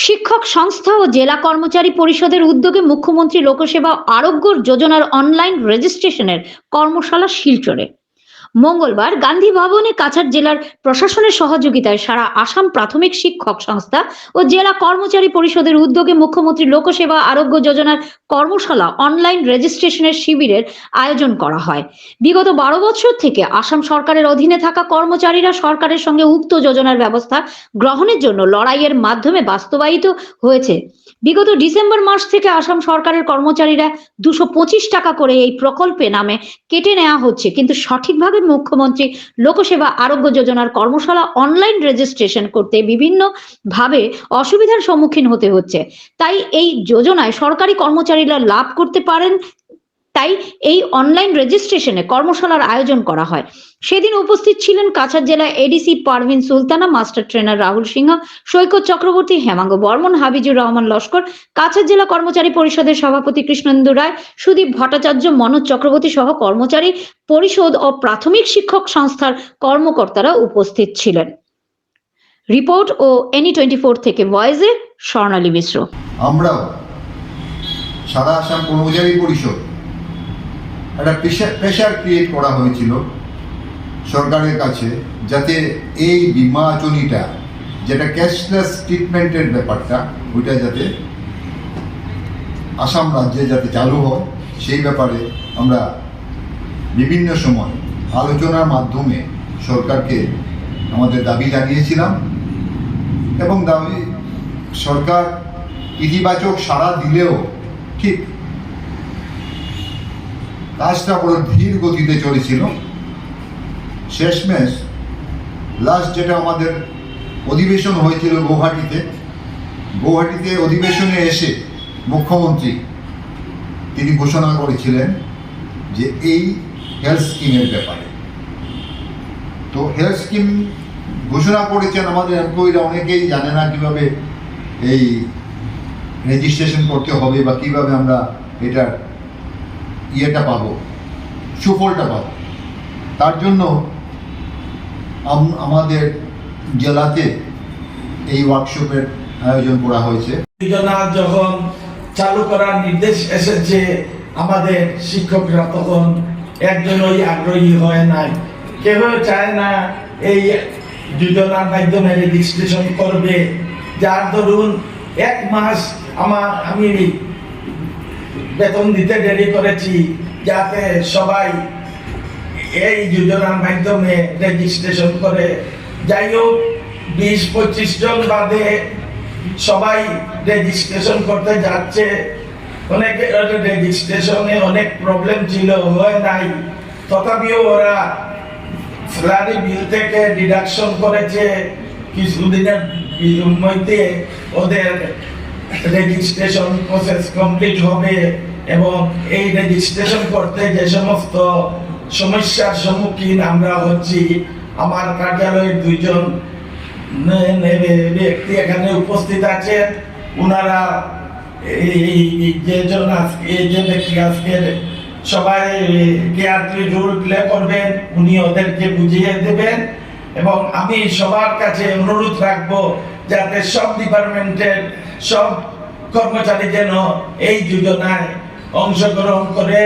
শিক্ষক সংস্থা ও জেলা কর্মচারী পরিষদের উদ্যোগে মুখ্যমন্ত্রী লোকসেবা আরোগ্য যোজনার অনলাইন রেজিস্ট্রেশনের কর্মশালা শিলচরে। মঙ্গলবার গান্ধী ভবনে কাছাড় জেলার প্রশাসনের সহযোগিতায় সারা আসাম প্রাথমিক শিক্ষক সংস্থা ও জেলা কর্মচারী পরিষদের উদ্যোগে মুখ্যমন্ত্রী লোকসেবা আরোগ্য যোজনার কর্মশালা অনলাইন রেজিস্ট্রেশনের শিবিরের আয়োজন করা হয়। বিগত বারো বছর থেকে আসাম সরকারের অধীনে থাকা কর্মচারীরা সরকারের সঙ্গে উক্ত যোজনার ব্যবস্থা গ্রহণের জন্য লড়াইয়ের মাধ্যমে বাস্তবায়িত হয়েছে। বিগত ডিসেম্বর মাস থেকে আসাম সরকারের কর্মচারীরা দুশো টাকা করে এই প্রকল্পে নামে কেটে নেওয়া হচ্ছে, কিন্তু সঠিকভাবে মুখ্যমন্ত্রী লোকসেবা আরোগ্য যোজনার কর্মশালা অনলাইন রেজিস্ট্রেশন করতে বিভিন্ন ভাবে অসুবিধার সম্মুখীন হতে হচ্ছে। তাই এই যোজনায় সরকারি কর্মচারীরা লাভ করতে পারেন তাই এই অনলাইন রেজিস্ট্রেশনে কর্মশালার আয়োজন করা হয়। সেদিন উপস্থিত ছিলেন কাছাড় জেলা ADC Parvin Sultana master trainer Rahul Singh, Saikat Chakraborty Hemanga Barman, Habijur Rahman Laskar, Cachar জেলা কর্মচারী পরিষদের সভাপতি কৃষ্ণেন্দু রায়, সুদীপ ভট্টাচার্য, মনোজ চক্রবর্তী সহ কর্মচারী, পরিষদ ও প্রাথমিক শিক্ষক সংস্থার কর্মকর্তারা উপস্থিত ছিলেন। রিপোর্ট ও এনি টোয়েন্টি ফোর থেকে ভয়েসে স্বর্ণালী মিশ্র। আমরাও সারা আসাম কর্মচারী পরিষদ একটা প্রেশার ক্রিয়েট করা হয়েছিল সরকারের কাছে যাতে এই বিমাচনীটা যেটা ক্যাশলেস ট্রিটমেন্টের ব্যাপারটা, ওইটা যাতে আসাম রাজ্যে যাতে চালু হয়, সেই ব্যাপারে আমরা বিভিন্ন সময় আলোচনার মাধ্যমে সরকারকে আমাদের দাবি জানিয়েছিলাম এবং দাবি সরকার ইতিবাচক সাড়া দিলেও ঠিক কাজটা বড় ধীর গতিতে চলেছিল। শেষমেশ লাস্ট যেটা আমাদের অধিবেশন হয়েছিল গৌহাটিতে গৌহাটিতে অধিবেশনে এসে মুখ্যমন্ত্রী, তিনি ঘোষণা করেছিলেন যে এই হেলথ স্কিমের ব্যাপারে। তো হেলথ স্কিম ঘোষণা করেছেন আমাদের এমপ্লয়িরা অনেকেই জানে না কীভাবে এই রেজিস্ট্রেশন করতে হবে বা কীভাবে আমরা এটার ইয়েটা পাবো, সুফলটা পাবো। তার জন্য আমাদের জেলাতে এই ওয়ার্কশপের আয়োজন করা হয়েছে। যখন চালু করার নির্দেশ এসেছে, আমাদের শিক্ষকরা তখন একজনই আগ্রহী হয় নাই। কেউ চায় না এই যোজনার মাধ্যমে রেজিস্ট্রেশন করবে। যার ধরুন এক মাস আমার আমি বেতন দিতে দেরি করেছি, যাতে সবাই এই যোজনার মাধ্যমে রেজিস্ট্রেশন করে। যাই হোক বিশ পঁচিশ জন বাদে সবাই রেজিস্ট্রেশন করতে যাচ্ছে। অনেক রেজিস্ট্রেশনে অনেক প্রবলেম ছিল, হয় নাই। তথাপিও ওরা স্যালারি বিল থেকে ডিডাকশন করেছে। কিছুদিনের মধ্যে ওদের রেজিস্ট্রেশন প্রসেস কমপ্লিট হবে। এবং এই রেজিস্ট্রেশন করতে যে সমস্ত সমস্যার সম্মুখীন আমরা হচ্ছি, আমার কার্যালয়ের দুইজন ব্যক্তি এখানে উপস্থিত আছেন। ওনারা এই যে জন আজকে যে ব্যক্তি আজকে সবাই কেয়ারফুলি রোল প্লে করবেন, উনি ওদেরকে বুঝিয়ে দেবেন। এবং আমি সবার কাছে অনুরোধ রাখব যাতে সব ডিপার্টমেন্টের সব কর্মচারী যেন এই যোজনায় অংশগ্রহণ করে